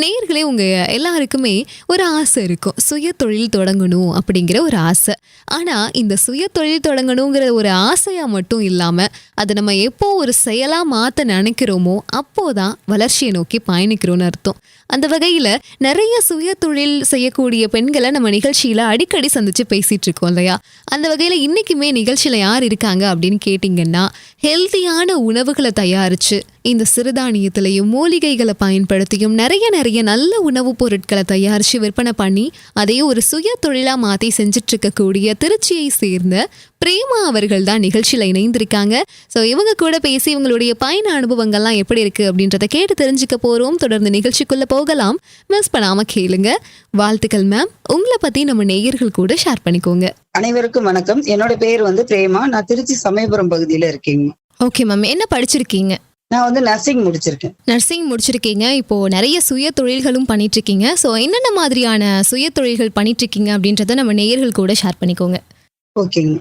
நேர்களே உங்கள் எல்லாருக்குமே ஒரு ஆசை இருக்கும். சுய தொழில் தொடங்கணும் அப்படிங்கிற ஒரு ஆசை. ஆனால் இந்த சுய தொழில் தொடங்கணுங்கிற ஒரு ஆசையாக மட்டும் இல்லாமல் அதை நம்ம எப்போ ஒரு செயலாக மாற்ற நினைக்கிறோமோ அப்போதான் வளர்ச்சியை நோக்கி பயணிக்கிறோன்னு அர்த்தம். அந்த வகையில் நிறைய சுய தொழில் செய்யக்கூடிய பெண்களை நம்ம நிகழ்ச்சியில் அடிக்கடி சந்திச்சு பேசிகிட்டு இருக்கோம் இல்லையா? அந்த வகையில் இன்றைக்குமே நிகழ்ச்சியில் யார் இருக்காங்க அப்படின்னு கேட்டிங்கன்னா ஹெல்த்தியான உணவுகளை தயாரித்து இந்த சிறுதானியத்திலையும் மூலிகைகளை பயன்படுத்தியும் நிறைய நிறைய நல்ல உணவுப் பொருட்களை தயாரித்து விற்பனை பண்ணி அதையே ஒரு சுய தொழிலாக மாற்றி செஞ்சுட்டு இருக்கக்கூடிய திருச்சியை சேர்ந்த பிரேமா அவர்கள் தான் நிகழ்ச்சியில் இணைந்திருக்காங்க. ஸோ இவங்க கூட பேசி இவங்களுடைய பயண அனுபவங்கள்லாம் எப்படி இருக்குது அப்படின்றத கேட்டு தெரிஞ்சுக்க போகிறோம் தொடர்ந்து நிகழ்ச்சிக்குள்ளே போகலாம். மிஸ் பண்ணாமல் கேளுங்க. வாழ்த்துக்கள் மேம் உங்களை பற்றி நம்ம நேயர்கள் கூட ஷேர் பண்ணிக்கோங்க. அனைவருக்கும் வணக்கம். என்னோட பேர் வந்து பிரேமா. நான் திருச்சி சமயபுரம் பகுதியில இருக்கேங்க. ஓகே மேம் என்ன படிச்சிருக்கீங்க? நான் வந்து நர்சிங் முடிச்சிருக்கேன். நர்சிங் முடிச்சிருக்கீங்க. இப்போ நிறைய சுய தொழில்களும் பண்ணிட்டு இருக்கீங்க ஸோ என்னென்ன மாதிரியான சுய தொழில்கள் பண்ணிட்டு இருக்கீங்க அப்படின்றத நம்ம நேயர்கள் கூட ஷேர் பண்ணிக்கோங்க. ஓகேங்க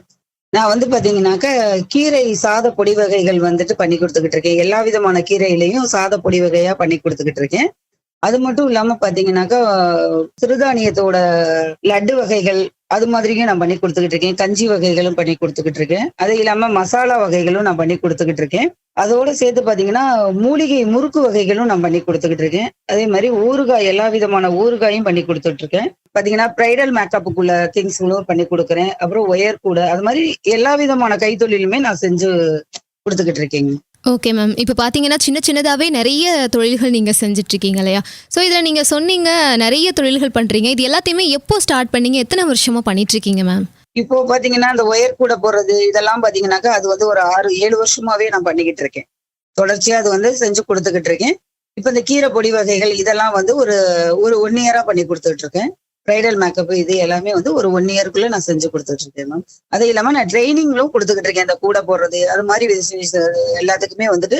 நான் வந்து பாத்தீங்கன்னாக்க கீரை சாத பொடி வகைகள் வந்துட்டு பண்ணி கொடுத்துக்கிட்டு இருக்கேன். எல்லா விதமான கீரையிலையும் சாத பொடி வகையா பண்ணி கொடுத்துக்கிட்டு இருக்கேன். அது மட்டும் இல்லாம பாத்தீங்கன்னாக்கா சிறுதானியத்தோட லட்டு வகைகள் அது மாதிரியும் நான் பண்ணி கொடுத்துக்கிட்டு இருக்கேன். கஞ்சி வகைகளும் பண்ணி கொடுத்துக்கிட்டு இருக்கேன். அது இல்லாம மசாலா வகைகளும் நான் பண்ணி கொடுத்துக்கிட்டு இருக்கேன். அதோட சேர்த்து பாத்தீங்கன்னா மூலிகை முறுக்கு வகைகளும் நான் பண்ணி கொடுத்துக்கிட்டு இருக்கேன். அதே மாதிரி ஊறுகாய் எல்லா விதமான ஊறுகாயும் பண்ணி கொடுத்துட்டு இருக்கேன். பாத்தீங்கன்னா பிரைடல் மேக்கப்புக்குள்ள திங்ஸ்களும் பண்ணி கொடுக்குறேன். அப்புறம் ஒயர் கூட. அது மாதிரி எல்லா விதமான கைத்தொழிலுமே நான் செஞ்சு கொடுத்துக்கிட்டு இருக்கேங்க. ஓகே மேம் இப்போ பார்த்தீங்கன்னா சின்ன சின்னதாகவே நிறைய தொழில்கள் நீங்கள் செஞ்சுட்டு இருக்கீங்க இல்லையா? ஸோ இதில் நீங்கள் சொன்னீங்க நிறைய தொழில்கள் பண்ணுறீங்க இது எல்லாத்தையுமே எப்போ ஸ்டார்ட் பண்ணீங்க? எத்தனை வருஷமாக பண்ணிட்டு இருக்கீங்க மேம் இப்போ பாத்தீங்கன்னா இந்த ஒயர் கூட போடுறது இதெல்லாம் பாத்தீங்கன்னாக்கா அது வந்து ஒரு ஆறு ஏழு வருஷமாவே நான் பண்ணிக்கிட்டு இருக்கேன். தொடர்ச்சியா அது வந்து செஞ்சு கொடுத்துக்கிட்டு இருக்கேன். இப்போ இந்த கீரை பொடி வகைகள் இதெல்லாம் வந்து ஒரு ஒரு ஒன் இயரா பண்ணி கொடுத்துட்டு இருக்கேன். பிரைடல் மேக்கப் இது எல்லாமே வந்து ஒரு ஒன் இயருக்குள்ள நான் செஞ்சு கொடுத்துட்டு இருக்கேன் மேம் அது இல்லாம நான் ட்ரைனிங்லும் கொடுத்துக்கிட்டு இருக்கேன் இந்த கூட போடுறது அது மாதிரி விச- எல்லாத்துக்குமே வந்துட்டு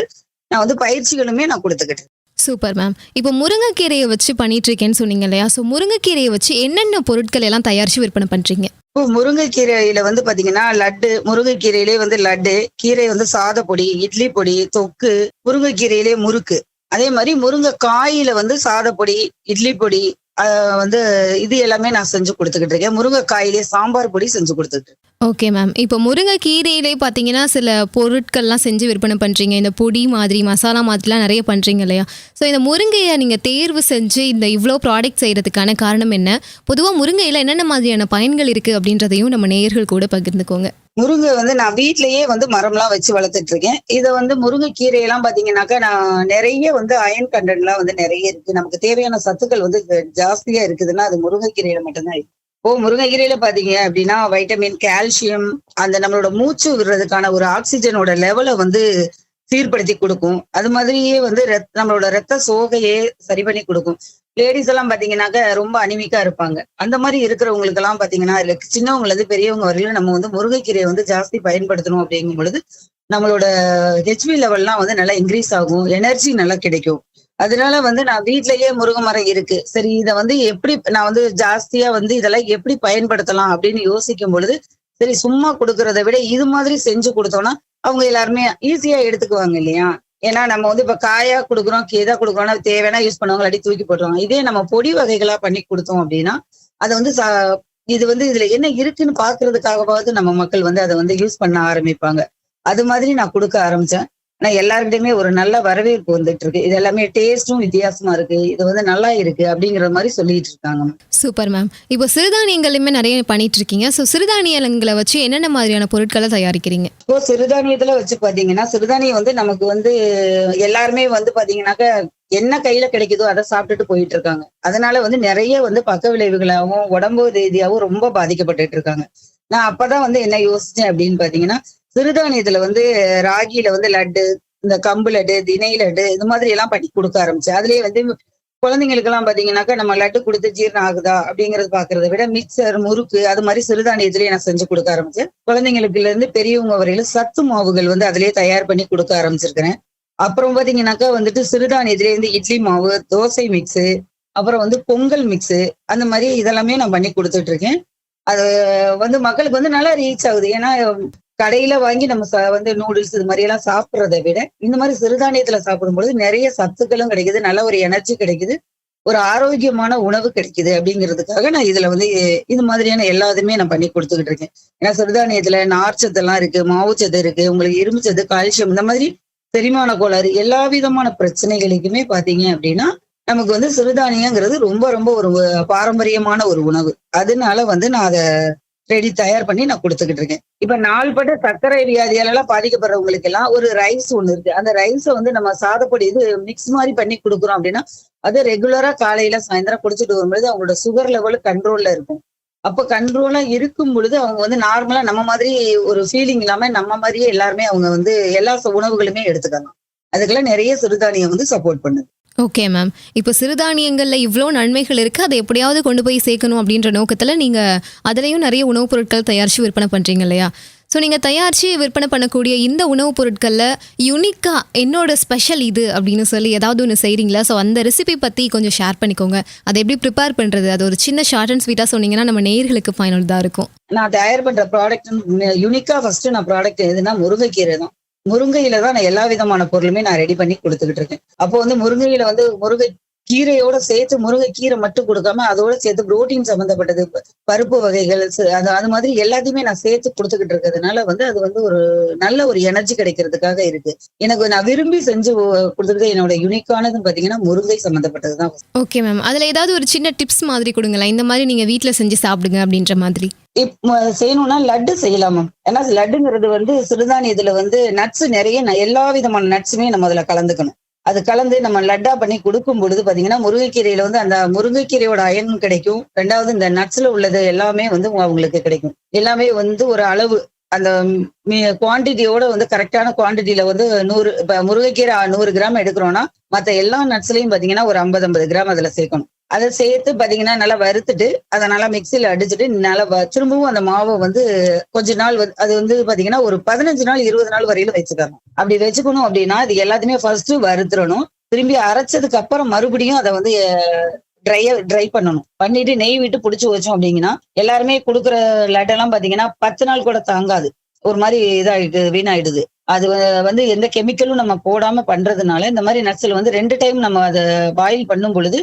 நான் வந்து பயிற்சிகளுமே நான் கொடுத்துக்கிட்டு இருக்கேன். சூப்பர் மேம் இப்போ முருங்கைக்கீரையை வச்சு பண்ணிட்டு இருக்கேன்னு சொன்னீங்க இல்லையா? ஸோ முருங்கைக்கீரையை வச்சு என்னென்ன பொருட்கள் எல்லாம் தயாரித்து விற்பனை பண்ணுறீங்க இப்போ முருங்கைக்கீரையில வந்து பாத்தீங்கன்னா லட்டு முருங்கைக்கீரையிலே வந்து லட்டு கீரை வந்து சாத பொடி இட்லி பொடி தொக்கு முருங்கைக்கீரையிலே முறுக்கு அதே மாதிரி முருங்கை காயில வந்து சாத பொடி இட்லி பொடி வந்து இது எல்லாமே நான் செஞ்சு கொடுத்துக்கிட்டு இருக்கேன் முருங்கைக்காயிலே சாம்பார் பொடி செஞ்சு கொடுத்துட்டு இருக்கேன். ஓகே மேம் இப்போ முருங்கைக்கீரையிலே பார்த்தீங்கன்னா சில பொருட்கள்லாம் செஞ்சு விற்பனை பண்ணுறீங்க இந்த பொடி மாதிரி மசாலா மாதிரிலாம் நிறைய பண்ணுறீங்க இல்லையா? ஸோ இந்த முருங்கையை நீங்கள் தேர்வு செஞ்சு இந்த இவ்வளோ ப்ராடக்ட் செய்கிறதுக்கான காரணம் என்ன? பொதுவாக முருங்கையில் என்னென்ன மாதிரியான பயன்கள் இருக்குது அப்படின்றதையும் நம்ம நேயர்கள் கூட பகிர்ந்துக்கோங்க. முருங்கை வந்து நான் வீட்லயே வந்து மரம்லாம் வச்சு வளர்த்துட்டு இருக்கேன் இதை வந்து முருங்கை கீரையெல்லாம் பாத்தீங்கன்னாக்கா நான் நிறைய வந்து அயன் கண்டென்ட்லாம் வந்து நிறைய இருக்கு. நமக்கு தேவையான சத்துக்கள் வந்து ஜாஸ்தியா இருக்குதுன்னா அது முருங்கைக்கீரையில மட்டும்தான் இருக்கு. இப்போ முருங்கைக்கீரையில பாத்தீங்க அப்படின்னா வைட்டமின் கால்சியம் அந்த நம்மளோட மூச்சு விடுறதுக்கான ஒரு ஆக்சிஜனோட லெவலை வந்து சீர்படுத்தி கொடுக்கும். அது மாதிரியே வந்து ரத்- நம்மளோட ரத்த சோகையே சரி பண்ணி கொடுக்கும். லேடிஸ் எல்லாம் பாத்தீங்கன்னாக்க ரொம்ப அனிமிக்கா இருப்பாங்க. அந்த மாதிரி இருக்கிறவங்களுக்கு எல்லாம் பாத்தீங்கன்னா இல்ல சின்னவங்களது பெரியவங்க வரையிலும் நம்ம வந்து முருங்கைக்கீரையை வந்து ஜாஸ்தி பயன்படுத்தணும் அப்படிங்கும் பொழுது நம்மளோட ஹெச்பி லெவல்லாம் வந்து நல்லா இன்க்ரீஸ் ஆகும். எனர்ஜி நல்லா கிடைக்கும். அதனால வந்து நான் வீட்லயே முருங்கை மரம் இருக்கு. சரி இதை வந்து எப்படி நான் வந்து ஜாஸ்தியா வந்து இதெல்லாம் எப்படி பயன்படுத்தலாம் அப்படின்னு யோசிக்கும் பொழுது சரி சும்மா கொடுக்கறத விட இது மாதிரி செஞ்சு கொடுத்தோம்னா அவங்க எல்லாருமே ஈஸியா எடுத்துக்குவாங்க இல்லையா? ஏன்னா நம்ம வந்து இப்ப காயா கொடுக்குறோம் கீதா கொடுக்குறோம்னா தேவைன்னா யூஸ் பண்ணுவாங்க அடி தூக்கி போட்டுருவாங்க. இதே நம்ம பொடி வகைகளா பண்ணி கொடுத்தோம் அப்படின்னா அதை வந்து சா- இது வந்து இதுல என்ன இருக்குன்னு பாக்குறதுக்காகவாவது நம்ம மக்கள் வந்து அதை வந்து யூஸ் பண்ண ஆரம்பிப்பாங்க. அது மாதிரி நான் கொடுக்க ஆரம்பிச்சேன். ஆனா எல்லாருக்கிட்டையுமே ஒரு நல்ல வரவேற்பு வந்துட்டு இருக்கு இது எல்லாமே டேஸ்டும் வித்தியாசமா இருக்கு. இது வந்து நல்லா இருக்கு அப்படிங்கிற மாதிரி சொல்லிட்டு இருக்காங்க. சூப்பர் மேம் இப்போ சிறுதானியங்களுமே நிறைய பண்ணிட்டு இருக்கீங்க ஸோ சிறுதானியங்களை வச்சு என்னென்ன மாதிரியான பொருட்களை தயாரிக்கிறீங்க? இப்போ சிறுதானியத்துல வச்சு பாத்தீங்கன்னா சிறுதானியம் வந்து நமக்கு வந்து எல்லாருமே வந்து பாத்தீங்கன்னாக்க என்ன கையில கிடைக்குதோ அதை சாப்பிட்டுட்டு போயிட்டு இருக்காங்க அதனால வந்து நிறைய வந்து பக்க விளைவுகளாகவும் உடம்பு ரீதியாகவும் ரொம்ப பாதிக்கப்பட்டுட்டு இருக்காங்க. நான் அப்பதான் வந்து என்ன யோசிச்சேன் அப்படின்னு பாத்தீங்கன்னா சிறுதானியத்துல வந்து ராகியில வந்து லட்டு இந்த கம்பு லட்டு திணை லட்டு இது மாதிரி எல்லாம் பண்ணி கொடுக்க ஆரம்பிச்சேன். அதுலயே வந்து குழந்தைங்களுக்கு எல்லாம் பாத்தீங்கன்னாக்கா நம்ம லட்டு கொடுத்து ஜீரணம் ஆகுதா அப்படிங்கறது பாக்குறத விட மிக்சர் முறுக்கு அது மாதிரி சிறுதானியத்திலேயே நான் செஞ்சு கொடுக்க ஆரம்பிச்சேன். குழந்தைங்களுக்குல இருந்து பெரியவங்க வரையிலும் சத்து மாவுகள் வந்து அதுலயே தயார் பண்ணி கொடுக்க ஆரம்பிச்சிருக்கிறேன். அப்புறம் பாத்தீங்கன்னாக்கா வந்துட்டு சிறுதானியத்திலே இருந்து இட்லி மாவு தோசை மிக்ஸு அப்புறம் வந்து பொங்கல் மிக்ஸு அந்த மாதிரி இதெல்லாமே நான் பண்ணி கொடுத்துட்டு இருக்கேன். அது வந்து மக்களுக்கு வந்து நல்லா ரீச் ஆகுது. ஏன்னா கடையில வாங்கி நம்ம ச- வந்து நூடுல்ஸ் இது மாதிரி எல்லாம் சாப்பிடுறதை விட இந்த மாதிரி சிறுதானியத்துல சாப்பிடும்பொழுது நிறைய சத்துக்களும் கிடைக்குது நல்ல ஒரு எனர்ஜி கிடைக்குது ஒரு ஆரோக்கியமான உணவு கிடைக்குது அப்படிங்கிறதுக்காக நான் இதுல வந்து இது மாதிரியான எல்லா நான் பண்ணி கொடுத்துக்கிட்டு இருக்கேன். ஏன்னா சிறுதானியத்துல நார்ச்சத்து எல்லாம் இருக்கு மாவுச்சத்து இருக்கு உங்களுக்கு இரும்புச்சத்து கால்சியம் இந்த மாதிரி செரிமான கோளாறு எல்லா விதமான பிரச்சனைகளுக்குமே பாத்தீங்க அப்படின்னா நமக்கு வந்து சிறுதானியங்கிறது ரொம்ப ரொம்ப ஒரு பாரம்பரியமான ஒரு உணவு. அதனால வந்து நான் அதை ரெடி தயார் பண்ணி நான் கொடுத்துக்கிட்டு இருக்கேன். இப்ப நாள்பட்ட சர்க்கரை வியாதியால எல்லாம் பாதிக்கப்படுறவங்களுக்கு எல்லாம் ஒரு ரைஸ் ஒண்ணு இருக்கு. அந்த ரைஸை வந்து நம்ம சாதப்பொடி இது மிக்ஸ் மாதிரி பண்ணி கொடுக்குறோம் அப்படின்னா அது ரெகுலரா காலையில சாயந்தரம் குடிச்சிட்டு வரும்பொழுது அவங்களோட சுகர் லெவல் கண்ட்ரோல்ல இருக்கும். அப்ப கண்ட்ரோலா இருக்கும் பொழுது அவங்க வந்து நார்மலா நம்ம மாதிரி ஒரு ஃபீலிங் இல்லாம நம்ம மாதிரியே எல்லாருமே அவங்க வந்து எல்லா உணவுகளுமே எடுத்துக்கலாம். அதுக்கெல்லாம் நிறைய சிறுதானியம் வந்து சப்போர்ட் பண்ணுது. ஓகே மேம் இப்போ சிறுதானியங்களில் இவ்வளோ நன்மைகள் இருக்குது அதை எப்படியாவது கொண்டு போய் சேர்க்கணும் அப்படின்ற நோக்கத்தில் நீங்கள் அதுலேயும் நிறைய உணவுப் பொருட்கள் தயாரித்து விற்பனை பண்ணுறீங்க இல்லையா? ஸோ நீங்கள் தயாரித்து விற்பனை பண்ணக்கூடிய இந்த உணவுப் பொருட்களில் யுனிக்காக என்னோட ஸ்பெஷல் இது அப்படின்னு சொல்லி ஏதாவது ஒன்று செய்கிறீங்களா ஸோ அந்த ரெசிபி பற்றி கொஞ்சம் ஷேர் பண்ணிக்கோங்க. அதை எப்படி ப்ரிப்பேர் பண்ணுறது அது ஒரு சின்ன ஷார்ட் அண்ட் ஸ்வீட்டாக சொன்னீங்கன்னா நம்ம நேர்களுக்கு பயனுள்ளதாக இருக்கும். நான் தயார் பண்ணுற ப்ராடக்ட் யூனிக்காக ஃபர்ஸ்ட் நான் ப்ராடக்ட் எதுனா முருங்கைக்கீரை தான் முருங்கையில தான் நான் எல்லா விதமான பொருளுமே நான் ரெடி பண்ணி கொடுத்துக்கிட்டு இருக்கேன். அப்போ வந்து முருங்கையில வந்து முருங்கை கீரையோட சேர்த்து முருங்கை கீரை மட்டும் கொடுக்காம அதோட சேர்த்து புரோட்டீன் சம்பந்தப்பட்டது பருப்பு வகைகள் அது அது மாதிரி எல்லாத்தையுமே நான் சேர்த்து கொடுத்துக்கிட்டு இருக்கிறதுனால வந்து அது வந்து ஒரு நல்ல ஒரு எனர்ஜி கிடைக்கிறதுக்காக இருக்கு. எனக்கு நான் விரும்பி செஞ்சு கொடுத்துருக்க என்னோட யுனிக்கானதுன்னு பாத்தீங்கன்னா முருங்கை சம்பந்தப்பட்டது தான். ஓகே மேம் அதில் ஏதாவது ஒரு சின்ன டிப்ஸ் மாதிரி கொடுங்களேன். இந்த மாதிரி நீங்கள் வீட்டில் செஞ்சு சாப்பிடுங்க அப்படின்ற மாதிரி. செய்யணும்னா லட்டு செய்யலாம் மேம் ஏன்னா லட்டுங்கிறது வந்து சிறுதானியத்துல வந்து நட்ஸ் நிறைய எல்லா விதமான நட்ஸுமே நம்ம அதுல கலந்துக்கணும். அது கலந்து நம்ம லட்டா பண்ணி கொடுக்கும் பொழுது பாத்தீங்கன்னா முருங்கைக்கீரையில வந்து அந்த முருங்கைக்கீரையோட அயன் கிடைக்கும். ரெண்டாவது இந்த நட்ஸ்ல உள்ளது எல்லாமே வந்து அவங்களுக்கு கிடைக்கும். எல்லாமே வந்து ஒரு அளவு அந்த குவான்டிட்டியோட வந்து கரெக்டான குவான்டிட்டியில வந்து நூறு இப்ப முருங்கைக்கீரை நூறு கிராம் எடுக்கிறோம்னா மற்ற எல்லா நட்ஸ்லயும் பாத்தீங்கன்னா ஒரு ஐம்பது ஐம்பது கிராம் அதுல சேர்க்கணும். அதை சேர்த்து பார்த்தீங்கன்னா நல்லா வறுத்துட்டு அதை நல்லா மிக்சியில் அடிச்சுட்டு நல்லா வ- திரும்பவும் அந்த மாவை வந்து கொஞ்ச நாள் வந்து அது வந்து பார்த்தீங்கன்னா ஒரு பதினஞ்சு நாள் இருபது நாள் வரையில வச்சுக்கணும். அப்படி வச்சுக்கணும் அப்படின்னா இது எல்லாத்தையுமே ஃபர்ஸ்ட் வறுத்துடணும். திரும்பி அரைச்சதுக்கு அப்புறம் மறுபடியும் அதை வந்து ட்ரைய ட்ரை பண்ணணும். பண்ணிட்டு நெய் விட்டு பிடிச்சி வச்சோம் அப்படிங்கன்னா எல்லாருமே கொடுக்குற லட்டெல்லாம் பார்த்தீங்கன்னா பத்து நாள் கூட தாங்காது. ஒரு மாதிரி இதாயிடுது வீணாயிடுது. அது வந்து எந்த கெமிக்கலும் நம்ம போடாம பண்றதுனால இந்த மாதிரி நட்ஸில் வந்து ரெண்டு டைம் நம்ம அதை பாயில் பண்ணும் பொழுது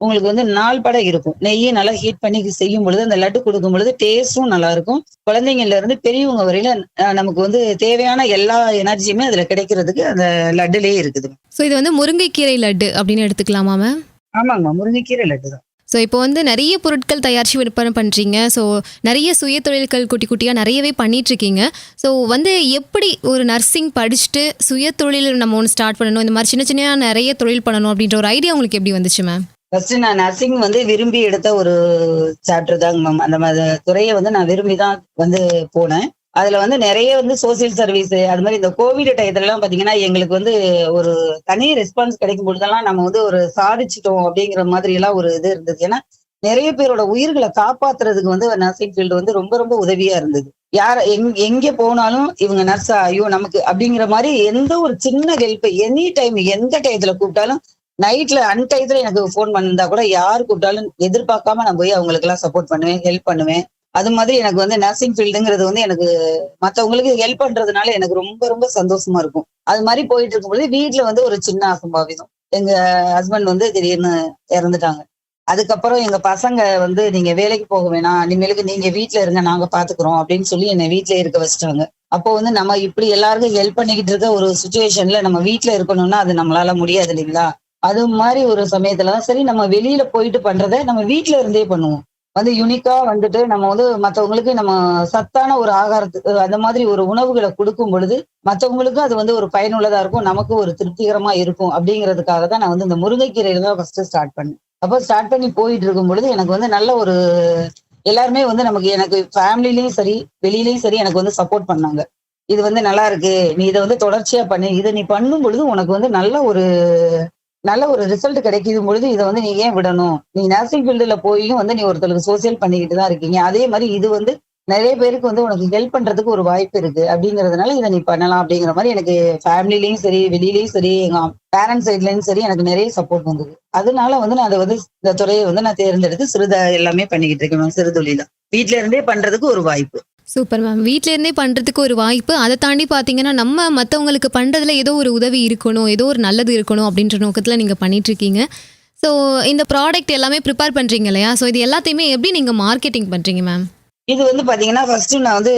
உங்களுக்கு வந்து நாள் பட இருக்கும். நெய்யை நல்லா ஹீட் பண்ணி செய்யும் பொழுது அந்த லட்டு கொடுக்கும் பொழுது டேஸ்டும் நல்லா இருக்கும். குழந்தைங்கள்ல இருந்து பெரியவங்க வரையில நமக்கு வந்து தேவையான எல்லா எனர்ஜியுமே அதுல கிடைக்கிறதுக்கு அந்த லட்டுலயே இருக்குது. ஸோ இது வந்து முருங்கைக்கீரை லட்டு அப்படின்னு எடுத்துக்கலாமா மேம் ஆமாங்கம்மா முருங்கைக்கீரை லட்டு தான் ஸோ இப்போ வந்து நிறைய பொருட்கள் தயாரித்து விற்பனை பண்ணுறீங்க ஸோ நிறைய சுய தொழில்கள் குட்டி குட்டியாக நிறையவே பண்ணிட்டு இருக்கீங்க ஸோ வந்து எப்படி ஒரு நர்சிங் படிச்சுட்டு சுய தொழில் நம்ம ஒன்று ஸ்டார்ட் பண்ணணும்? இந்த மாதிரி சின்ன சின்ன நிறைய தொழில் பண்ணணும் அப்படின்ற ஒரு ஐடியா உங்களுக்கு எப்படி வந்துச்சு மேம் ஃபர்ஸ்ட் நான் நர்சிங் வந்து விரும்பி எடுத்த ஒரு சாப்டர் தாங்க மேம் அந்த மாதிரி துறையை வந்து நான் விரும்பி தான் வந்து போனேன். அதுல வந்து நிறைய வந்து சோசியல் சர்வீஸ் அது மாதிரி இந்த கோவிட் டயத்துல எல்லாம் பாத்தீங்கன்னா எங்களுக்கு வந்து ஒரு தனி ரெஸ்பான்ஸ் கிடைக்கும் பொழுதெல்லாம் நம்ம வந்து ஒரு சாதிச்சிட்டோம் அப்படிங்கிற மாதிரி எல்லாம் ஒரு இது இருந்தது. ஏன்னா நிறைய பேரோட உயிர்களை காப்பாத்துறதுக்கு வந்து நர்சிங் ஃபீல்டு வந்து ரொம்ப ரொம்ப உதவியா இருந்தது. யார எங் எங்க போனாலும் இவங்க நர்ஸா ஐயோ நமக்கு அப்படிங்கிற மாதிரி எந்த ஒரு சின்ன ஹெல்ப் எனி டைம் எந்த டயத்துல கூப்பிட்டாலும் நைட்ல அன்டைத்துல எனக்கு ஃபோன் பண்ணிருந்தா கூட யார் கூப்பிட்டாலும் எதிர்பார்க்காம நான் போய் அவங்களுக்கு எல்லாம் சப்போர்ட் பண்ணுவேன் ஹெல்ப் பண்ணுவேன். அது மாதிரி எனக்கு வந்து நர்சிங் ஃபீல்டுங்கிறது வந்து எனக்கு மத்தவங்களுக்கு ஹெல்ப் பண்றதுனால எனக்கு ரொம்ப ரொம்ப சந்தோஷமா இருக்கும். அது மாதிரி போயிட்டு இருக்கும்போது வீட்டுல வந்து ஒரு சின்ன அசம்பாவிதம். எங்க ஹஸ்பண்ட் வந்து திடீர்னு இறந்துட்டாங்க. அதுக்கப்புறம் எங்க பசங்க வந்து நீங்க வேலைக்கு போக வேணாம். இனிமேலுக்கு நீங்க வீட்டுல இருங்க. நாங்க பாத்துக்கிறோம். அப்படின்னு சொல்லி என்னை வீட்டுல இருக்க வச்சுட்டாங்க. அப்போ வந்து நம்ம இப்படி எல்லாருக்கும் ஹெல்ப் பண்ணிக்கிட்டு இருக்க ஒரு சுச்சுவேஷன்ல நம்ம வீட்டுல இருக்கணும்னா அது நம்மளால முடியாது இல்லைங்களா? அது மாதிரி ஒரு சமயத்துலதான் சரி நம்ம வெளியில போயிட்டு பண்றத நம்ம வீட்டுல இருந்தே பண்ணுவோம். வந்து யுனிக்கா வந்துட்டு நம்ம வந்து மத்தவங்களுக்கு நம்ம சத்தான ஒரு ஆகாரத்துக்கு அந்த மாதிரி ஒரு உணவுகளை கொடுக்கும் பொழுது மத்தவங்களுக்கும் அது வந்து ஒரு பயனுள்ளதா இருக்கும் நமக்கு ஒரு திருப்திகரமா இருக்கும் அப்படிங்கிறதுக்காக தான் நான் வந்து இந்த முருங்கைக்கீரையில தான் ஃபர்ஸ்ட் ஸ்டார்ட் பண்ணேன். அப்போ ஸ்டார்ட் பண்ணி போயிட்டு இருக்கும் பொழுது எனக்கு வந்து நல்ல ஒரு எல்லாருமே வந்து நமக்கு எனக்கு ஃபேமிலிலையும் சரி வெளியிலையும் சரி எனக்கு வந்து சப்போர்ட் பண்ணாங்க. இது வந்து நல்லா இருக்கு நீ இதை வந்து தொடர்ச்சியா பண்ணு இதை நீ பண்ணும் பொழுது உனக்கு வந்து நல்ல ஒரு நல்ல ஒரு ரிசல்ட் கிடைக்கும் பொழுது இதை வந்து நீ ஏன் விடணும்? நீ நர்சிங் ஃபீல்டுல போயும் வந்து நீ ஒருத்தருக்கு சோசியல் பண்ணிக்கிட்டு தான் இருக்கீங்க. அதே மாதிரி இது வந்து நிறைய பேருக்கு வந்து உனக்கு ஹெல்ப் பண்றதுக்கு ஒரு வாய்ப்பு இருக்கு. அப்படிங்கறதுனால இதை நீ பண்ணலாம் அப்படிங்கிற மாதிரி எனக்கு ஃபேமிலிலையும் சரி வெளியிலயும் சரி எங்க பேரண்ட்ஸ் சைட்லயும் சரி எனக்கு நிறைய சப்போர்ட் வந்தது. அதனால வந்து நான் அதை வந்து இந்த துறையை வந்து நான் தேர்ந்தெடுத்து சிறுத எல்லாமே பண்ணிக்கிட்டு இருக்கேன். சிறு தொழில வீட்ல இருந்தே பண்றதுக்கு ஒரு வாய்ப்பு. சூப்பர் மேம் வீட்டிலேருந்தே இருந்தே ஒரு வாய்ப்பு. அதை தாண்டி பார்த்தீங்கன்னா நம்ம மற்றவங்களுக்கு பண்ணுறதுல ஏதோ ஒரு உதவி இருக்கணும் ஏதோ ஒரு நல்லது இருக்கணும் அப்படின்ற நோக்கத்தில் நீங்கள் பண்ணிகிட்ருக்கீங்க ஸோ இந்த ப்ராடக்ட் எல்லாமே ப்ரிப்பேர் பண்ணுறீங்க இல்லையா? ஸோ இது எல்லாத்தையுமே எப்படி நீங்கள் மார்க்கெட்டிங் பண்ணுறீங்க மேம் இது வந்து பாத்தீங்கன்னா ஃபர்ஸ்ட் நான் வந்து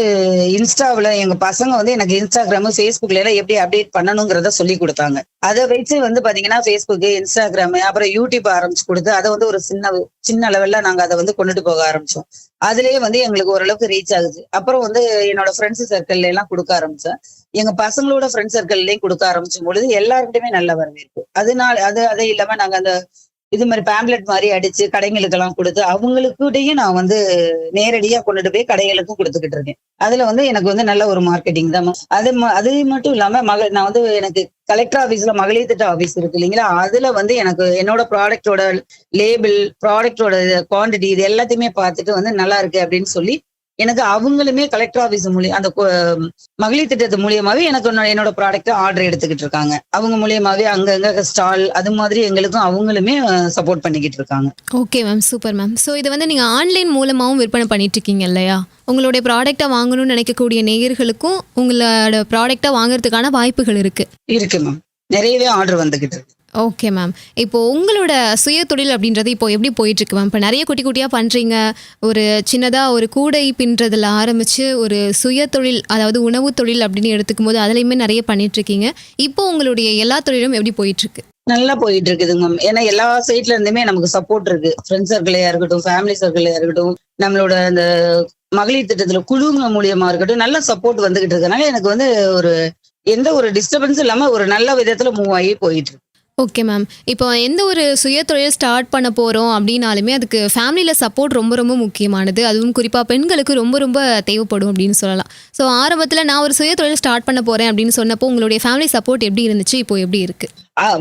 இன்ஸ்டாவில் எங்க பசங்க வந்து எனக்கு இன்ஸ்டாகிராம் ஃபேஸ்புக்ல எல்லாம் எப்படி அப்டேட் பண்ணணுங்கிறத சொல்லி கொடுத்தாங்க. அதை வச்சு வந்து பாத்தீங்கன்னா ஃபேஸ்புக் இன்ஸ்டாகிராம் அப்புறம் யூடியூப் ஆரம்பிச்சு கொடுத்து அதை வந்து ஒரு சின்ன சின்ன லெவல்ல நாங்க அதை வந்து கொண்டுட்டு போக ஆரம்பிச்சோம். அதுலயே வந்து எங்களுக்கு ஓரளவுக்கு ரீச் ஆகுது. அப்புறம் வந்து என்னோட ஃப்ரெண்ட்ஸ் சர்க்கிள்ல எல்லாம் கொடுக்க ஆரம்பிச்சேன். எங்க பசங்களோட ஃப்ரெண்ட்ஸ் சர்க்கிள்லயும் கொடுக்க ஆரம்பிச்சும் பொழுது எல்லாருக்கிட்டுமே நல்ல வரவேற்பு. அதனால அது அதே இல்லாம நாங்க அந்த இது மாதிரி பேம்லெட் மாதிரி அடிச்சு கடைங்களுக்கு எல்லாம் கொடுத்து அவங்களுக்கிட்டையும் நான் வந்து நேரடியா கொண்டுட்டு போய் கடைகளுக்கும் கொடுத்துக்கிட்டு இருக்கேன். அதுல வந்து எனக்கு வந்து நல்ல ஒரு மார்க்கெட்டிங் தான். அது ம- அது மட்டும் இல்லாம மக நான் வந்து எனக்கு கலெக்டர் ஆபீஸ்ல மகளிர் திட்ட ஆபீஸ் இருக்கு இல்லைங்களா? அதுல வந்து எனக்கு என்னோட ப்ராடக்டோட லேபிள் ப்ராடக்டோட குவாண்டிட்டி இது எல்லாத்தையுமே பார்த்துட்டு வந்து நல்லா இருக்கு அப்படின்னு சொல்லி எனக்கு அவங்களுமே கலெக்டர் ஆபீஸ் மூலியம் அந்த மகளிர் திட்டத்து மூலியமாவே எனக்கு என்னோட ப்ராடக்ட் ஆர்டர் எடுத்துக்கிட்டு இருக்காங்க. அவங்க மூலியமாவே அங்கங்க ஸ்டால் அது மாதிரி எங்களுக்கும் அவங்களுமே சப்போர்ட் பண்ணிக்கிட்டு இருக்காங்க. Okay ma'am super ma'am so இதை வந்து நீங்கள் ஆன்லைன் மூலமாகவும் விற்பனை பண்ணிட்டு இருக்கீங்க இல்லையா? உங்களுடைய ப்ராடக்டை வாங்கணும்னு நினைக்கக்கூடிய நேயர்களுக்கும் உங்களோட ப்ராடக்டை வாங்குறதுக்கான வாய்ப்புகள் இருக்கு. இருக்கு மேம் நிறையவே ஆர்டர் வந்துகிட்டு இருக்கு. ஓகே மேம் இப்போ உங்களோட சுய தொழில் அப்படின்றது இப்போ எப்படி போயிட்டு இருக்கு மேம் இப்போ நிறைய குட்டி குட்டியாக பண்ணுறீங்க ஒரு சின்னதாக ஒரு கூடை பின்றதில் ஆரம்பிச்சு ஒரு சுய தொழில் அதாவது உணவு தொழில் அப்படின்னு எடுத்துக்கும் போது அதுலேயுமே நிறைய பண்ணிட்டு இருக்கீங்க இப்போ உங்களுடைய எல்லா தொழிலும் எப்படி போயிட்டு இருக்கு நல்லா போயிட்டு இருக்குதுங்க மேம் ஏன்னா எல்லா சைட்ல இருந்துமே நமக்கு சப்போர்ட் இருக்கு. ஃப்ரெண்ட்ஸ் சர்க்கிளையா இருக்கட்டும் ஃபேமிலி சர்க்கிளையா இருக்கட்டும் நம்மளோட அந்த மகளிர் திட்டத்துல குழுங்க மூலியமா இருக்கட்டும் நல்ல சப்போர்ட் வந்துகிட்டு இருக்கனால எனக்கு வந்து ஒரு எந்த ஒரு டிஸ்டர்பன்ஸும் இல்லாம ஒரு நல்ல விதத்துல மூவ் ஆகி போயிட்டு இருக்கு ஓகே மேம் இப்போ எந்த ஒரு சுய தொழில் ஸ்டார்ட் பண்ண போகிறோம் அப்படின்னாலுமே அதுக்கு ஃபேமிலியில் சப்போர்ட் ரொம்ப ரொம்ப முக்கியமானது. அதுவும் குறிப்பாக பெண்களுக்கு ரொம்ப ரொம்ப தேவைப்படும் அப்படின்னு சொல்லலாம். ஸோ ஆரம்பத்தில் நான் ஒரு சுய தொழில் ஸ்டார்ட் பண்ண போகிறேன் அப்படின்னு சொன்னப்போ உங்களுடைய ஃபேமிலி சப்போர்ட் எப்படி இருந்துச்சு? இப்போ எப்படி இருக்கு?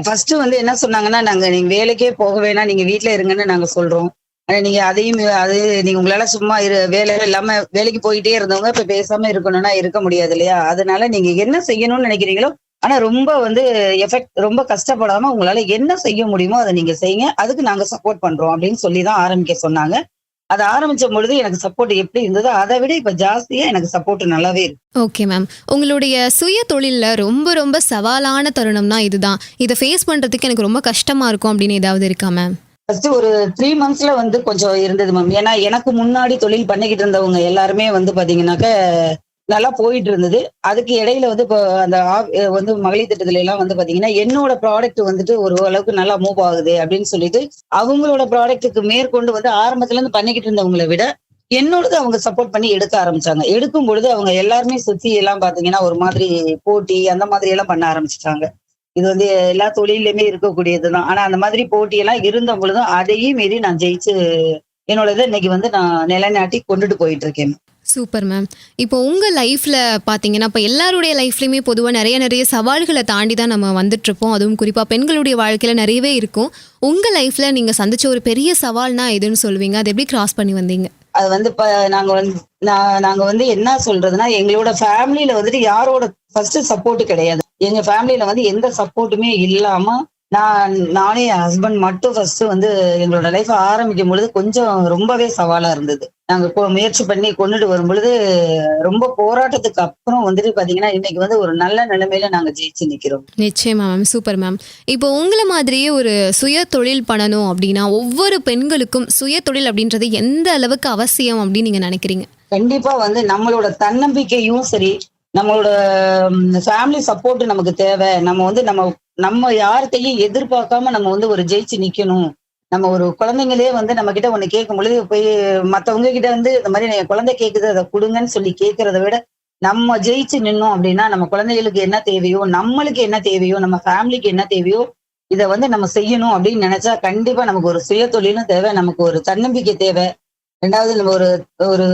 ஃபர்ஸ்ட் வந்து என்ன சொன்னாங்கன்னா நாங்கள் நீங்கள் வேலைக்கே போக வேணாம். நீங்கள் வீட்டில் இருங்கன்னு நாங்கள் சொல்கிறோம் நீங்கள் நீங்க அதையும் அது நீங்க உங்களால சும்மா இரு வேலை இல்லாம வேலைக்கு போயிட்டே இருந்தவங்க இப்ப பேசாம இருக்கணும்னா இருக்க முடியாது இல்லையா? அதனால நீங்க என்ன செய்யணும்னு நினைக்கிறீங்களோ ஆனா ரொம்ப வந்து எஃபெக்ட் ரொம்ப கஷ்டப்படாம உங்களால என்ன செய்ய முடியுமோ அதை நீங்க செய்யுங்க. அதுக்கு நாங்க சப்போர்ட் பண்றோம் அப்படின்னு சொல்லி தான் ஆரம்பிக்க சொன்னாங்க. அதை ஆரம்பிச்ச பொழுது எனக்கு சப்போர்ட் எப்படி இருந்ததோ அதை விட இப்ப ஜாஸ்தியா எனக்கு சப்போர்ட் நல்லாவே இருக்கு. ஓகே மேம் உங்களுடைய சுய தொழிலில் ரொம்ப ரொம்ப சவாலான தருணம்னா இதுதான். இதை ஃபேஸ் பண்ணுறதுக்கு எனக்கு ரொம்ப கஷ்டமாக இருக்கும் அப்படின்னு ஏதாவது இருக்கா மேம் ஃபர்ஸ்ட் ஒரு த்ரீ மந்த்ஸ்ல வந்து கொஞ்சம் இருந்தது மேம் ஏன்னா எனக்கு முன்னாடி தொழில் பண்ணிக்கிட்டு இருந்தவங்க எல்லாருமே வந்து பாத்தீங்கன்னாக்க நல்லா போயிட்டு இருந்தது அதுக்கு இடையில வந்து இப்போ அந்த வந்து மகளிர் திட்டத்துல எல்லாம் வந்து பாத்தீங்கன்னா என்னோட ப்ராடக்ட் வந்துட்டு ஒரு அளவுக்கு நல்லா மூவ் ஆகுது அப்படின்னு சொல்லிட்டு அவங்களோட ப்ராடக்ட்டுக்கு மேற்கொண்டு வந்து ஆரம்பத்துல இருந்து பண்ணிக்கிட்டு இருந்தவங்களை விட என்னோடது அவங்க சப்போர்ட் பண்ணி எடுக்க ஆரம்பிச்சாங்க. எடுக்கும் பொழுது அவங்க எல்லாருமே சுத்தி எல்லாம் பாத்தீங்கன்னா ஒரு மாதிரி போட்டி அந்த மாதிரி எல்லாம் பண்ண ஆரம்பிச்சிட்டாங்க. இது வந்து எல்லா தொழிலுமே இருக்கக்கூடியதுதான். ஆனா அந்த மாதிரி போட்டியெல்லாம் இருந்த பொழுதும் அதையும் மீறி நான் ஜெயிச்சு என்னோட இதை இன்னைக்கு வந்து நான் நிலைநாட்டி கொண்டுட்டு போயிட்டு இருக்கேன். சூப்பர் மேம் இப்போ உங்கள் லைஃப்பில் பார்த்தீங்கன்னா இப்போ எல்லாருடைய லைஃப்லையுமே பொதுவாக நிறைய நிறைய சவால்களை தாண்டி தான் நம்ம வந்துட்டுருப்போம். அதுவும் குறிப்பாக பெண்களுடைய வாழ்க்கையில் நிறையவே இருக்கும். உங்கள் லைஃப்பில் நீங்கள் சந்திச்ச ஒரு பெரிய சவால்னா எதுன்னு சொல்லுவீங்க? அதை எப்படி கிராஸ் பண்ணி வந்தீங்க? அது வந்து இப்போ நாங்கள் வந்து நான் நாங்கள் வந்து என்ன சொல்றதுன்னா எங்களோட ஃபேமிலியில வந்துட்டு யாரோட ஃபர்ஸ்ட் சப்போர்ட் கிடையாது. எங்க ஃபேமிலியில வந்து எந்த சப்போர்ட்டுமே இல்லாம நான் நானே என் ஹஸ்பண்ட் மட்டும் ஃபர்ஸ்ட் வந்து எங்களோட லைஃப் ஆரம்பிக்கும் பொழுது கொஞ்சம் ரொம்பவே சவாலா இருந்தது. நாங்க முயற்சி பண்ணி கொண்டுட்டு வரும் பொழுது ரொம்ப போராட்டத்துக்கு அப்புறம் வந்துட்டு பாத்தீங்கன்னா இன்னைக்கு வந்து ஒரு நல்ல நிலைமையில நாங்க ஜெயிச்சு நிக்கிறோம். நிச்சயமா மேம் சூப்பர் மேம் இப்போ உங்களை மாதிரியே ஒரு சுய தொழில் பண்ணணும் அப்படின்னா ஒவ்வொரு பெண்களுக்கும் சுய தொழில் அப்படின்றது எந்த அளவுக்கு அவசியம் அப்படின்னு நீங்கள் நினைக்கிறீங்க? கண்டிப்பா வந்து நம்மளோட தன்னம்பிக்கையும் சரி நம்மளோட ஃபேமிலி சப்போர்ட் நமக்கு தேவை. நம்ம வந்து நம்ம நம்ம யார்கிட்டையும் எதிர்பார்க்காம நம்ம வந்து ஒரு ஜெயிச்சு நிக்கணும். நம்ம ஒரு குழந்தைங்களே வந்து நம்ம கிட்ட ஒண்ணு கேட்கும் பொழுது போய் மத்தவங்க கிட்ட வந்து இந்த மாதிரி என் குழந்தை கேக்குது அதை கொடுங்கன்னு சொல்லி கேட்கறத விட நம்ம ஜெயிச்சு நின்னோம் அப்படின்னா நம்ம குழந்தைகளுக்கு என்ன தேவையோ நம்மளுக்கு என்ன தேவையோ நம்ம ஃபேமிலிக்கு என்ன தேவையோ இதை வந்து நம்ம செய்யணும் அப்படின்னு நினைச்சா கண்டிப்பா நமக்கு ஒரு சுய தொழிலும் தேவை நமக்கு ஒரு தன்னம்பிக்கை தேவை. ரெண்டாவது நம்ம ஒரு ஒரு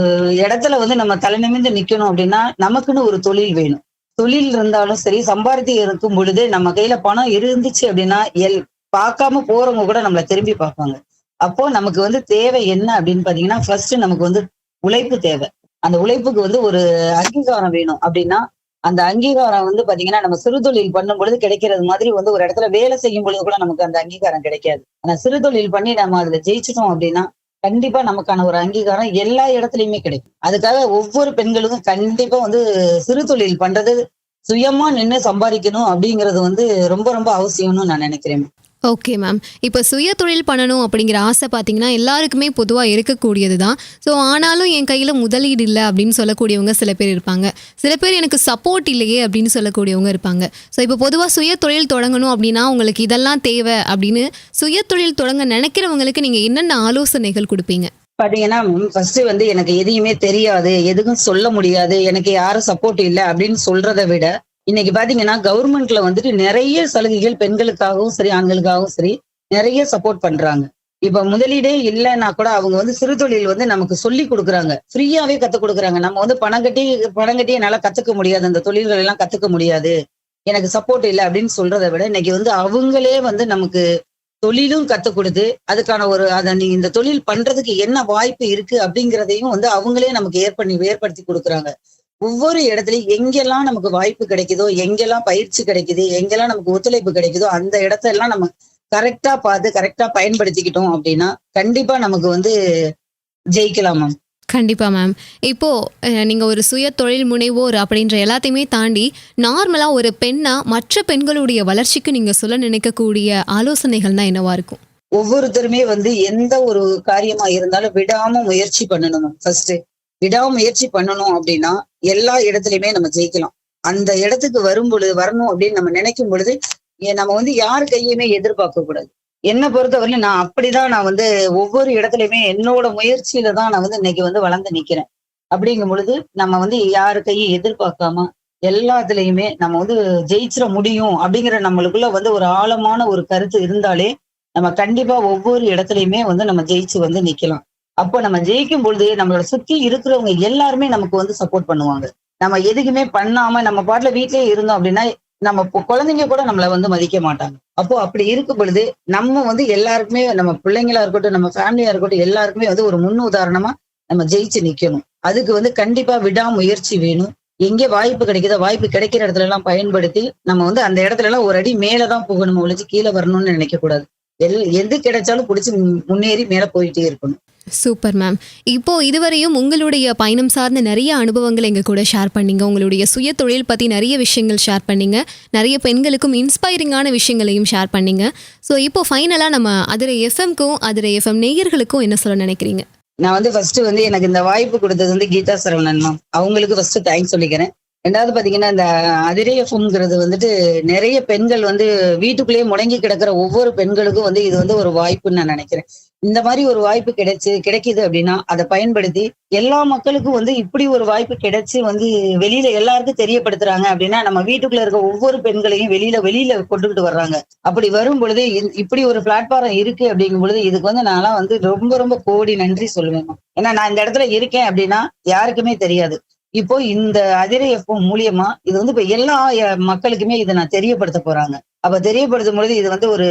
இடத்துல வந்து நம்ம தலை நிமிர்ந்து நிக்கணும் அப்படின்னா நமக்குன்னு ஒரு தொழில் வேணும். தொழில் இருந்தாலும் சரி சம்பாதித்து இருக்கும் பொழுது நம்ம கையில பணம் இருந்துச்சு அப்படின்னா எல் பார்க்காம போறவங்க கூட நம்மள திரும்பி பார்ப்பாங்க. அப்போ நமக்கு வந்து தேவை என்ன அப்படின்னு பாத்தீங்கன்னா ஃபர்ஸ்ட் நமக்கு வந்து உழைப்பு தேவை. அந்த உழைப்புக்கு வந்து ஒரு அங்கீகாரம் வேணும். அப்படின்னா அந்த அங்கீகாரம் வந்து பாத்தீங்கன்னா நம்ம சிறுதொழில் பண்ணும் பொழுது கிடைக்கிறது மாதிரி வந்து ஒரு இடத்துல வேலை செய்யும் பொழுது கூட நமக்கு அந்த அங்கீகாரம் கிடைக்காது. ஆனா சிறுதொழில் பண்ணி நம்ம அதுல ஜெயிச்சிட்டோம் அப்படின்னா கண்டிப்பா நமக்கான ஒரு அங்கீகாரம் எல்லா இடத்துலயுமே கிடைக்கும். அதுக்காக ஒவ்வொரு பெண்களுக்கும் கண்டிப்பா வந்து சிறு தொழில் பண்றது சுயமா நின்று சம்பாதிக்கணும் அப்படிங்கிறது வந்து ரொம்ப ரொம்ப அவசியம்னு நான் நினைக்கிறேன். ஓகே மேம் இப்போ சுய தொழில் பண்ணணும் அப்படிங்கிற ஆசை பார்த்தீங்கன்னா எல்லாருக்குமே பொதுவாக இருக்கக்கூடியது தான் ஸோ ஆனாலும் என் கையில் முதலீடு இல்லை அப்படின்னு சொல்லக்கூடியவங்க சில பேர் இருப்பாங்க. சில பேர் எனக்கு சப்போர்ட் இல்லையே அப்படின்னு சொல்லக்கூடியவங்க இருப்பாங்க. ஸோ இப்போ பொதுவாக சுய தொழில் தொடங்கணும் அப்படின்னா உங்களுக்கு இதெல்லாம் தேவை அப்படின்னு சுய தொழில் தொடங்க நினைக்கிறவங்களுக்கு நீங்கள் என்னென்ன ஆலோசனைகள் கொடுப்பீங்க? பாத்தீங்கன்னா ஃபர்ஸ்ட் வந்து எனக்கு எதையுமே தெரியாது. எதுக்கும் சொல்ல முடியாது. எனக்கு யாரும் சப்போர்ட் இல்லை அப்படின்னு சொல்றதை விட இன்னைக்கு பாத்தீங்கன்னா கவர்மெண்ட்ல வந்துட்டு நிறைய சலுகைகள் பெண்களுக்காகவும் சரி ஆண்களுக்காகவும் சரி நிறைய சப்போர்ட் பண்றாங்க. இப்ப முதலீடே இல்லைன்னா கூட அவங்க வந்து சிறு தொழில் வந்து நமக்கு சொல்லி கொடுக்குறாங்க. ஃப்ரீயாவே கத்துக் கொடுக்குறாங்க. நம்ம வந்து பணம் கட்டி பணம் கட்டி என்னால கத்துக்க முடியாது. அந்த தொழில்கள் எல்லாம் கத்துக்க முடியாது. எனக்கு சப்போர்ட் இல்லை அப்படின்னு சொல்றதை விட இன்னைக்கு வந்து அவங்களே வந்து நமக்கு தொழிலும் கத்துக் கொடுத்து அதுக்கான ஒரு அதை நீ இந்த தொழில் பண்றதுக்கு என்ன வாய்ப்பு இருக்கு அப்படிங்கிறதையும் வந்து அவங்களே நமக்கு ஏற்பண்ணி ஏற்படுத்தி கொடுக்குறாங்க. ஒவ்வொரு இடத்துலயும் எங்கெல்லாம் நமக்கு வாய்ப்பு கிடைக்குதோ எங்கெல்லாம் பயிற்சி கிடைக்குது எங்கெல்லாம் நமக்கு ஒத்துழைப்பு கிடைக்குதோ அந்த இடத்தெல்லாம் நம்ம கரெக்டா பார்த்து கரெக்டா பயன்படுத்திக்கிட்டோம் அப்படின்னா கண்டிப்பா நமக்கு வந்து ஜெயிக்கலாம் மேம் கண்டிப்பாக மேம் இப்போது நீங்கள் ஒரு சுய தொழில் முனைவோர் அப்படின்ற எல்லாத்தையுமே தாண்டி நார்மலாக ஒரு பெண்ணாக மற்ற பெண்களுடைய வளர்ச்சிக்கு நீங்கள் சொல்ல நினைக்கக்கூடிய ஆலோசனைகள்னா என்னவா இருக்கும்? ஒவ்வொருத்தருமே வந்து எந்த ஒரு காரியமா இருந்தாலும் விடாம முயற்சி பண்ணணும் ஃபர்ஸ்ட் விடாமுயற்சி பண்ணணும் அப்படின்னா எல்லா இடத்துலயுமே நம்ம ஜெயிக்கலாம். அந்த இடத்துக்கு வரும் பொழுது வரணும் அப்படின்னு நம்ம நினைக்கும் பொழுது நம்ம வந்து யார் கையுமே எதிர்பார்க்க கூடாது. என்னை பொறுத்தவரையிலும் நான் அப்படிதான் நான் வந்து ஒவ்வொரு இடத்துலயுமே என்னோட முயற்சியில தான் நான் வந்து இன்னைக்கு வந்து வளர்ந்து நிக்கிறேன். அப்படிங்கும் பொழுது நம்ம வந்து யாரு கையும் எதிர்பார்க்காம எல்லாத்துலயுமே நம்ம வந்து ஜெயிச்சிட முடியும் அப்படிங்கிற நம்மளுக்குள்ள வந்து ஒரு ஆழமான ஒரு கருத்து இருந்தாலே நம்ம கண்டிப்பா ஒவ்வொரு இடத்துலயுமே வந்து நம்ம ஜெயிச்சு வந்து நிக்கலாம். அப்போ நம்ம ஜெயிக்கும் பொழுது நம்மளோட சுத்தி இருக்கிறவங்க எல்லாருமே நமக்கு வந்து சப்போர்ட் பண்ணுவாங்க. நம்ம எதுக்குமே பண்ணாம நம்ம பாட்டுல வீட்லயே இருந்தோம் அப்படின்னா நம்ம குழந்தைங்க கூட நம்மள வந்து மதிக்க மாட்டாங்க. அப்போ அப்படி இருக்கும் பொழுது நம்ம வந்து எல்லாருக்குமே நம்ம பிள்ளைங்களா இருக்கட்டும் நம்ம ஃபேமிலியா இருக்கட்டும் எல்லாருக்குமே வந்து ஒரு முன் உதாரணமா நம்ம ஜெயிச்சு நிக்கணும். அதுக்கு வந்து கண்டிப்பா விடாமுயற்சி வேணும். எங்கே வாய்ப்பு கிடைக்குதோ வாய்ப்பு கிடைக்கிற இடத்துல எல்லாம் பயன்படுத்தி நம்ம வந்து அந்த இடத்துல எல்லாம் ஒரு அடி மேலதான் போகணும் ஒழிச்சு கீழே வரணும்னு நினைக்க கூடாது. எல் எது கிடைச்சாலும் பிடிச்சி முன்னேறி மேல போயிட்டே இருக்கணும். சூப்பர் மேம் இப்போ இதுவரையும் உங்களுடைய பயணம் சார்ந்த நிறைய அனுபவங்களை எங்க கூட ஷேர் பண்ணீங்க. உங்களுடைய சுய தொழில் பத்தி நிறைய விஷயங்கள் ஷேர் பண்ணீங்க. நிறைய பெண்களுக்கும் இன்ஸ்பைரிங்கான விஷயங்களையும் ஷேர் பண்ணீங்க. ஸோ இப்போ ஃபைனலாக நம்ம அதிரை எஃப்எம்க்கும் அதிரை எஃப்எம் நேயர்களுக்கும் என்ன சொல்ல நினைக்கிறீங்க? நான் வந்து ஃபர்ஸ்ட் வந்து எனக்கு இந்த வாய்ப்பு கொடுத்தது வந்து கீதா சரவணன் மேம் அவங்களுக்கு ஃபர்ஸ்ட் தேங்க்ஸ் சொல்லிக்கிறேன். ரெண்டாவது பாத்தீங்கன்னா இந்த அதிரேயஃபம்ங்கிறது வந்துட்டு நிறைய பெண்கள் வந்து வீட்டுக்குள்ளேயே முடங்கி கிடக்கிற ஒவ்வொரு பெண்களுக்கும் வந்து இது வந்து ஒரு வாய்ப்புன்னு நான் நினைக்கிறேன். இந்த மாதிரி ஒரு வாய்ப்பு கிடைச்சு கிடைக்குது அப்படின்னா அதை பயன்படுத்தி எல்லா மக்களுக்கும் வந்து இப்படி ஒரு வாய்ப்பு கிடைச்சு வந்து வெளியில எல்லாருக்கும் தெரியப்படுத்துறாங்க அப்படின்னா நம்ம வீட்டுக்குள்ள இருக்க ஒவ்வொரு பெண்களையும் வெளியில வெளியில கொண்டுகிட்டு வர்றாங்க. அப்படி வரும் பொழுது இப்படி ஒரு பிளாட்ஃபார்ம் இருக்கு அப்படிங்கும் பொழுது இதுக்கு வந்து நான்லாம் வந்து ரொம்ப ரொம்ப கோடி நன்றி சொல்லுவேன் ஏன்னா நான் இந்த இடத்துல இருக்கேன் அப்படின்னா யாருக்குமே தெரியாது. இப்போ இந்த அதிரை மூலியமா இது வந்து இப்ப எல்லா மக்களுக்குமே இதை நான் தெரியப்படுத்த போறாங்க. அப்ப தெரியப்படுத்தும் பொழுது இது வந்து ஒரு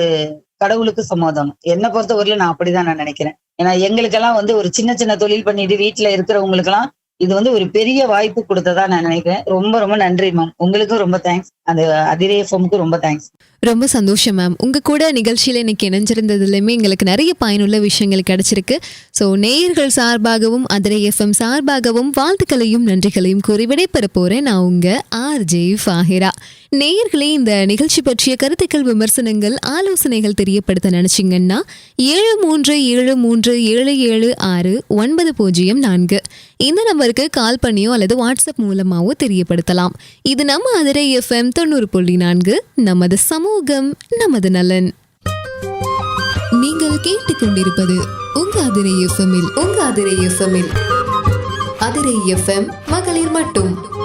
கடவுளுக்கு சமாதானம் என்னை பொறுத்தவரையில நான் அப்படிதான் நான் நினைக்கிறேன். ஏன்னா எங்களுக்கெல்லாம் வந்து ஒரு சின்ன சின்ன தொழில் பண்ணிட்டு வீட்டுல இருக்கிறவங்களுக்கெல்லாம் இது வந்து ஒரு பெரிய வாய்ப்பு கொடுத்ததா நான் நினைக்கிறேன். ரொம்ப ரொம்ப நன்றி மேம் உங்களுக்கும் ரொம்ப தேங்க்ஸ் அந்த அதிரேஃபமுக்கு ரொம்ப தேங்க்ஸ் ரொம்ப சந்தோஷம் மேம் உங்க கூட நிகழ்ச்சியில இன்னைக்கு இணைஞ்சிருந்ததுலையுமே எங்களுக்கு நிறைய பயனுள்ள விஷயங்கள் கிடைச்சிருக்கு. ஸோ நேயர்கள் சார்பாகவும் அதிரை எஃப்எம் சார்பாகவும் வாழ்த்துக்களையும் நன்றிகளையும் கூறி விடைபெற போறேன். நான் உங்க ஆர்ஜே ஃபாஹிரா. நேயர்களே இந்த நிகழ்ச்சி பற்றிய கருத்துக்கள் விமர்சனங்கள் ஆலோசனைகள் தெரியப்படுத்த நினச்சிங்கன்னா ஏழு மூன்று ஏழு மூன்று ஏழு ஏழு ஆறு ஒன்பது பூஜ்ஜியம் நான்கு. இந்த நம்பருக்கு கால் பண்ணியோ அல்லது வாட்ஸ்அப் மூலமாவோ தெரியப்படுத்தலாம். இது நம்ம அதிரை எஃப்எம் தொண்ணூறு புள்ளி நான்கு நமது சமூகம் நமது நலன். நீங்கள் கேட்டுக்கொண்டிருப்பது உங்க அதிரை எஃப்எம்மில் உங்க அதிரை எஃப்எம்மில். அதிரை எஃப்எம் மகளிர் மட்டும்.